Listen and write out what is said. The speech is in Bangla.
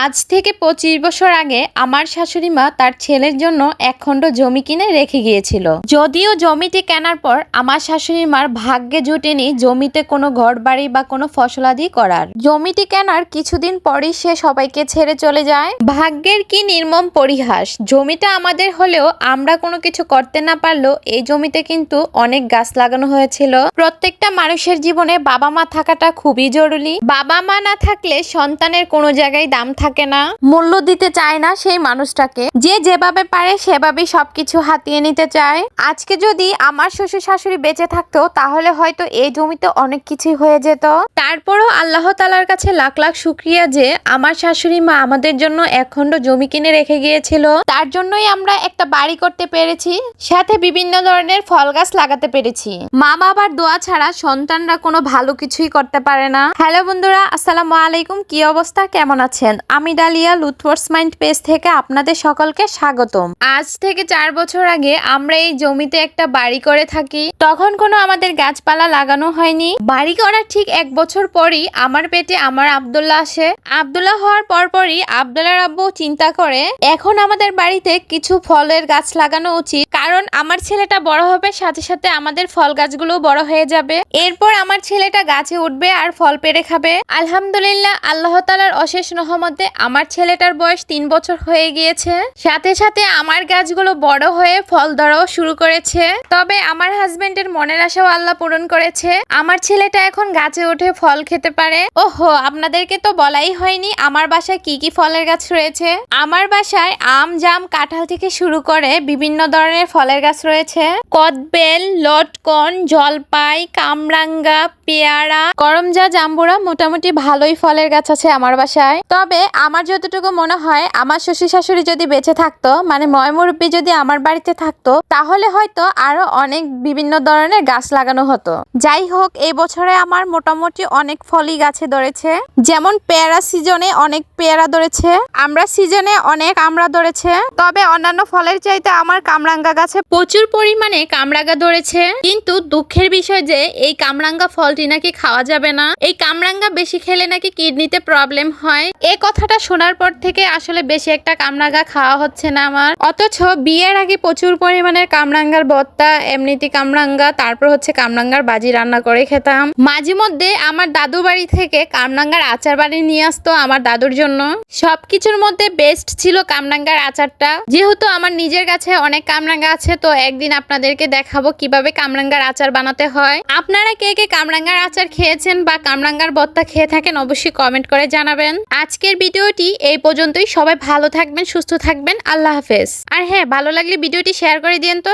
আজ থেকে পঁচিশ বছর আগে আমার শাশুড়ি মা তার ছেলের জন্য এক খণ্ড জমি কিনে রেখে গিয়েছিল। যদিও জমিটি কেনার পর আমার শাশুড়ি মার ভাগ্যে জুটেনি জমিতে কোনো ঘর বাড়ি বা কোনো ফসলাদি করার। জমিটি কেনার কিছুদিন পরই সে সবাইকে ছেড়ে চলে যায়। ভাগ্যের কি নির্মম পরিহাস, জমিটা আমাদের হলেও আমরা কোনো কিছু করতে না পারলেও এই জমিতে কিন্তু অনেক গাছ লাগানো হয়েছিল। প্রত্যেকটা মানুষের জীবনে বাবা মা থাকাটা খুবই জরুরি। বাবা মা না থাকলে সন্তানের কোনো জায়গায় দাম থাকে না। মূল্য দিতে চায় না সেই মানুষটাকে। যে যেভাবে পারে সেভাবেই সবকিছু হাতিয়ে নিতে চায়। আজকে যদি আমার শ্বশুর শাশুড়ি বেঁচে থাকতো তাহলে হয়তো এই জমিতে অনেক কিছুই হয়ে যেত। তারপরও আল্লাহ তালার কাছে লাখ লাখ শুক্রিয়া যে আমার শাশুড়ি মা আমাদের জন্য একখণ্ড জমি কিনে রেখে গিয়েছিল। তার জন্যই আমরা একটা বাড়ি করতে পেরেছি সাথে বিভিন্ন ধরনের ফল গাছ লাগাতে পেরেছি। মা বাবার দোয়া ছাড়া সন্তানরা কোনো ভালো কিছুই করতে পারে না। হ্যালো বন্ধুরা আসসালামু আলাইকুম কি অবস্থা? কেমন আছেন? আমি ডালিয়া লুথওয়ার্স মাইন্ড পেজ থেকে আপনাদের সকলকে স্বাগতম। আজ থেকে চার বছর আগে আমরা এই জমিতে একটা বাড়ি করে থাকি। তখন কোনো আমাদের গাছপালা লাগানো হয়নি। বাড়ি করার ঠিক এক বছর পরই আমার পেটে আমার আব্দুল্লাহ আসে। আব্দুল্লাহ হওয়ার পরপরই আব্দুল্লাহর আব্বু চিন্তা করে, এখন আমাদের বাড়িতে কিছু ফলের গাছ লাগানো উচিত। কারণ আমার ছেলেটা বড় হবে, সাথে সাথে আমাদের ফল গাছগুলো বড় হয়ে যাবে। এরপর আমার ছেলেটা গাছে উঠবে আর ফল পেড়ে খাবে। আলহামদুলিল্লাহ, আল্লাহ তালার অশেষ রহমতে আমার ছেলেটার বয়স তিন বছর হয়ে গিয়েছে। সাথে সাথে আমার গাছগুলো বড় হয়ে ফল ধরাও শুরু করেছে। তবে আমার হাজবেন্ডের মনের আশাও আল্লাহ পূরণ করেছে। আমার ছেলেটা এখন গাছে উঠে ফল খেতে পারে। ওহো, আপনাদেরকে তো বলাই হয়নি আমার বাসায় কি কি ফলের গাছ রয়েছে? আমার বাসায় আম, জাম, কাঁঠাল থেকে শুরু করে বিভিন্ন ধরনের ফলের গাছ রয়েছে। কদবেল, লটকন, জলপাই, কামরাঙ্গা, পেয়ারা করমজা জাম্বুরা মোটামুটি ভালোই ফলের গাছ আছে আমার বাসায়। তবে আমার যতটুকু মনে হয়, আমার শ্বশুর শাশুড়ি যদি বেঁচে থাকতো মানে ময়মুরব্বী যদি আমার বাড়িতে থাকতো, তাহলে হয়তো আরও অনেক বিভিন্ন ধরনের গাছ লাগানো হতো। যাই হোক, এই বছরে আমার মোটামুটি অনেক ফলই গাছে ধরেছে। যেমন পেয়ারা সিজনে অনেক পেয়ারা ধরেছে, আমরা সিজনে অনেক আমরা ধরেছে। তবে অন্যান্য ফলের চাইতে আমার কামরাঙ্গা গাছে প্রচুর পরিমাণে কামরাঙ্গা ধরেছে। কিন্তু দুঃখের বিষয় যে, এই কামরাঙ্গা ফলটি নাকি খাওয়া যাবে না। এই কামরাঙ্গা বেশি খেলে নাকি কিডনিতে প্রবলেম হয়। এই কথাটা শোনার পর থেকে আসলে বেশি একটা কামরাঙ্গা খাওয়া হচ্ছে না আমার। অথচ বিয়ের আগে প্রচুর পরিমাণের কামরাঙ্গার বত্তা, এমনিতে কামরাঙ্গা, তারপর হচ্ছে কামরাঙ্গার বাজি রান্না করে খেতাম। মাঝে মধ্যে আমার দাদু বাড়ি থেকে কামরাঙ্গার আচার বাড়ি নিয়ে আসতো আমার দাদুর জন্য। সবকিছুর মধ্যে বেস্ট ছিল কামরাঙ্গার আচারটা। যেহেতু আমার নিজের কাছে অনেক কামরাঙ্গা আছে, তো একদিন আপনাদেরকে দেখাবো কীভাবে কামরাঙ্গার আচার বানাতে হয়। আপনারা কে কে কামরাঙ্গার আচার খেয়েছেন বা কামরাঙ্গার বত্তা খেয়ে থাকেন অবশ্যই কমেন্ট করে জানাবেন। আজকের ভিডিওটি এই পর্যন্তই। সবাই ভালো থাকবেন, সুস্থ থাকবেন। আল্লাহ হাফেজ। আর হ্যাঁ ভালো লাগলে ভিডিওটি শেয়ার করে দিন তো।